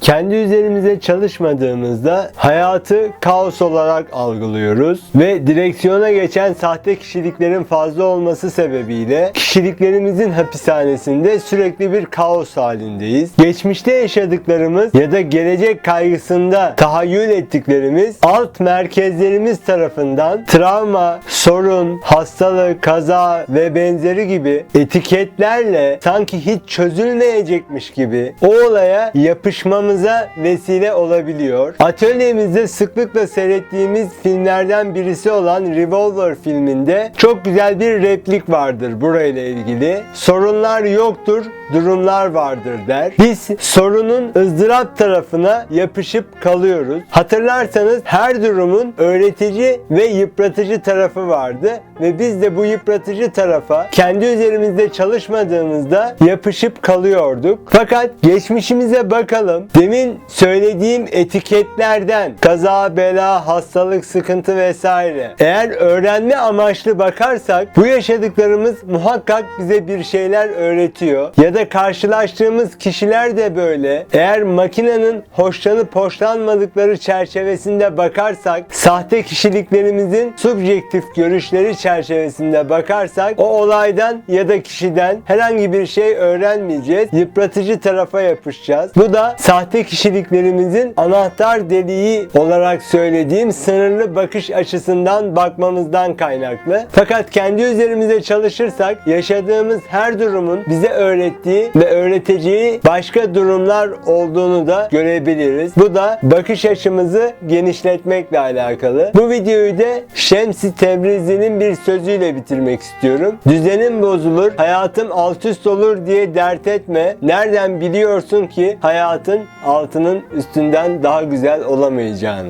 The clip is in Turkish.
Kendi üzerimize çalışmadığımızda hayatı kaos olarak algılıyoruz ve direksiyona geçen sahte kişiliklerin fazla olması sebebiyle kişiliklerimizin hapishanesinde sürekli bir kaos halindeyiz. Geçmişte yaşadıklarımız ya da gelecek kaygısında tahayyül ettiklerimiz alt merkezlerimiz tarafından travma, sorun, hastalık, kaza ve benzeri gibi etiketlerle sanki hiç çözülmeyecekmiş gibi o olaya yapışmamıza vesile olabiliyor. Atölyemizde sıklıkla seyrettiğimiz filmlerden birisi olan Revolver filminde çok güzel bir replik vardır burayla ilgili. Sorunlar yoktur, durumlar vardır der. Biz sorunun ızdırap tarafına yapışıp kalıyoruz. Hatırlarsanız her durumun öğretici ve yıpratıcı tarafı vardı ve biz de bu yıpratıcı tarafa kendi üzerimizde çalışmadığımızda yapışıp kalıyorduk. Fakat geçmişimize bakalım. Demin söylediğim etiketlerden kaza, bela, hastalık, sıkıntı vesaire. Eğer öğrenme amaçlı bakarsak bu yaşadıklarımız muhakkak bize bir şeyler öğretiyor. Ya da karşılaştığımız kişiler de böyle. Eğer makinenin hoşlanıp hoşlanmadıkları çerçevesinde bakarsak, sahte kişiliklerimizin subjektif görüşleri çerçevesinde bakarsak o olaydan ya da kişiden herhangi bir şey öğrenmeyeceğiz. Yıpratıcı tarafa yapışacağız. Bu da sahte kişiliklerimizin anahtar deliği olarak söylediğim sınırlı bakış açısından bakmamızdan kaynaklı. Fakat kendi üzerimize çalışırsak yaşadığımız her durumun bize öğrettiği ve öğreteceği başka durumlar olduğunu da görebiliriz. Bu da bakış açımızı genişletmekle alakalı. Bu videoyu da Şems-i Tebrizi'nin bir sözüyle bitirmek istiyorum. Düzenin bozulur, hayatım alt üst olur diye dert etme. Nereden biliyorsun ki hayatın altının üstünden daha güzel olamayacağını?